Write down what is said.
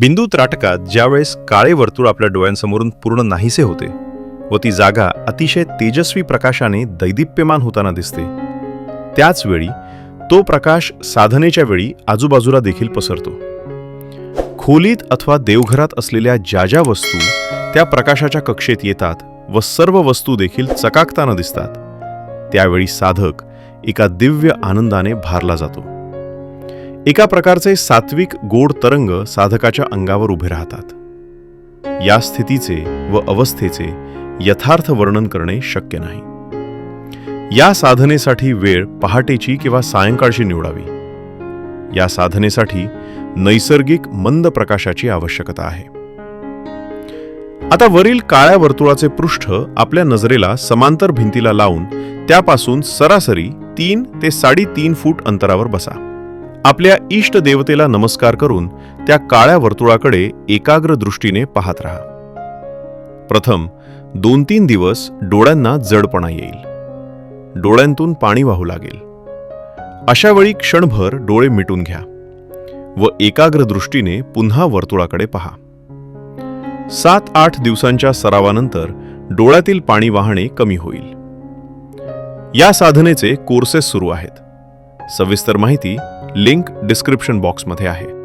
बिंदू त्राटकात ज्यावेळेस काळे वर्तुळ आपल्या डोळ्यांसमोरून पूर्ण नाहीसे होते व ती जागा अतिशय तेजस्वी प्रकाशाने दैदिप्यमान होताना दिसते. त्याच वेळी तो प्रकाश साधनेच्या वेळी आजूबाजूला देखील पसरतो. खोलीत अथवा देवघरात असलेल्या ज्या ज्या वस्तू त्या प्रकाशाच्या कक्षेत येतात व सर्व वस्तू देखील चकाकताना दिसतात. त्यावेळी साधक एका दिव्य आनंदाने भारला जातो. एका प्रकारचे सात्विक गोड तरंग साधकाच्या अंगावर उभे राहतात. या स्थितीचे व अवस्थेचे यथार्थ वर्णन करणे शक्य नाही. या साधनेसाठी वेळ पहाटेची किंवा सायंकाळची निवडावी. या साधनेसाठी नैसर्गिक मंद प्रकाशाची आवश्यकता आहे. आता वरील काळ्या वर्तुळाचे पृष्ठ आपल्या नजरेला समांतर भिंतीला लावून त्यापासून सरासरी तीन ते साडेतीन फूट अंतरावर बसा. आपल्या इष्ट देवतेला नमस्कार करून त्या काळ्या वर्तुळाकडे एकाग्र दृष्टीने पाहत राहा. प्रथम दोन तीन दिवस डोळ्यांना जडपणा येईल. डोळ्यांतून पाणी वाहू लागेल. अशा वेळी क्षणभर डोळे मिटून घ्या व एकाग्र दृष्टीने पुन्हा वर्तुळाकडे पहा. सात आठ दिवसांच्या सरावानंतर डोळ्यातील पाणी वाहणे कमी होईल. या साधनेचे कोर्सेस सुरू आहेत. सविस्तर माहिती लिंक डिस्क्रिप्शन बॉक्समध्ये आहे.